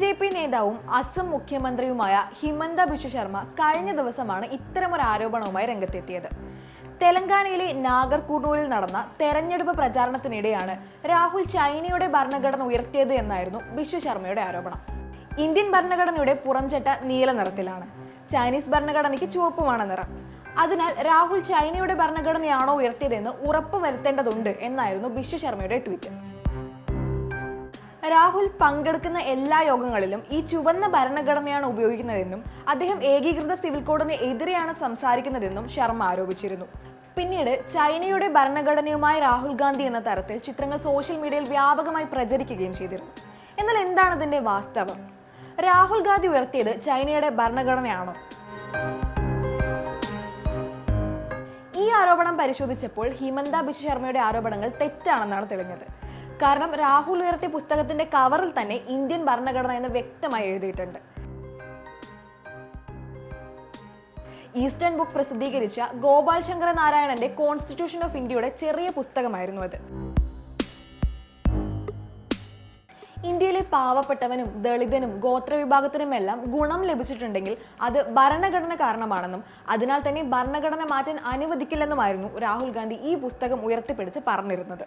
J P നേതാവും അസം മുഖ്യമന്ത്രിയുമായ ഹിമന്ത ബിശ്വ ശർമ്മ കഴിഞ്ഞ ദിവസമാണ് ഇത്തരമൊരു ആരോപണവുമായി രംഗത്തെത്തിയത്. തെലങ്കാനയിലെ നാഗർകൂർണൂരിൽ നടന്ന തെരഞ്ഞെടുപ്പ് പ്രചാരണത്തിനിടെയാണ് രാഹുൽ ചൈനയുടെ ഭരണഘടന ഉയർത്തിയത് എന്നായിരുന്നു ബിശ്വ ശർമ്മയുടെ ആരോപണം. ഇന്ത്യൻ ഭരണഘടനയുടെ പുറംചട്ട നീല നിറത്തിലാണ്. ചൈനീസ് ഭരണഘടനയ്ക്ക് ചുവപ്പുമാണ് നിറം. അതിനാൽ രാഹുൽ ചൈനയുടെ ഭരണഘടനയാണോ ഉയർത്തിയതെന്ന് ഉറപ്പ് വരുത്തേണ്ടതുണ്ട് എന്നായിരുന്നു ബിശ്വ ശർമ്മയുടെ ട്വീറ്റ്. രാഹുൽ പങ്കെടുക്കുന്ന എല്ലാ യോഗങ്ങളിലും ഈ ചുവന്ന ഭരണഘടനയാണ് ഉപയോഗിക്കുന്നതെന്നും അദ്ദേഹം ഏകീകൃത സിവിൽ കോഡിന് എതിരെയാണ് സംസാരിക്കുന്നതെന്നും ശർമ്മ ആരോപിച്ചിരുന്നു. പിന്നീട് ചൈനയുടെ ഭരണഘടനയുമായി രാഹുൽ ഗാന്ധി എന്ന തരത്തിൽ ചിത്രങ്ങൾ സോഷ്യൽ മീഡിയയിൽ വ്യാപകമായി പ്രചരിക്കുകയും ചെയ്തിരുന്നു. എന്നാൽ എന്താണ് ഇതിന്റെ വാസ്തവം? രാഹുൽ ഗാന്ധി ഉയർത്തിയത് ചൈനയുടെ ഭരണഘടനയാണോ? ഈ ആരോപണം പരിശോധിച്ചപ്പോൾ ഹിമന്ത ബിശ്വ ശർമ്മയുടെ ആരോപണങ്ങൾ തെറ്റാണെന്നാണ് തെളിഞ്ഞത്. കാരണം രാഹുൽ ഉയർത്തിയ പുസ്തകത്തിന്റെ കവറിൽ തന്നെ ഇന്ത്യൻ ഭരണഘടന എന്ന് വ്യക്തമായി എഴുതിയിട്ടുണ്ട്. ഈസ്റ്റേൺ ബുക്ക് പ്രസിദ്ധീകരിച്ച ഗോപാൽ ശങ്കര നാരായണന്റെ കോൺസ്റ്റിറ്റ്യൂഷൻ ഓഫ് ഇന്ത്യയുടെ ചെറിയ പുസ്തകമായിരുന്നു അത്. ഇന്ത്യയിലെ പാവപ്പെട്ടവനും ദളിതനും ഗോത്രവിഭാഗത്തിനുമെല്ലാം ഗുണം ലഭിച്ചിട്ടുണ്ടെങ്കിൽ അത് ഭരണഘടന കാരണമാണെന്നും അതിനാൽ തന്നെ ഭരണഘടന മാറ്റാൻ അനുവദിക്കില്ലെന്നുമായിരുന്നു രാഹുൽ ഗാന്ധി ഈ പുസ്തകം ഉയർത്തിപ്പിടിച്ച് പറഞ്ഞിരുന്നത്.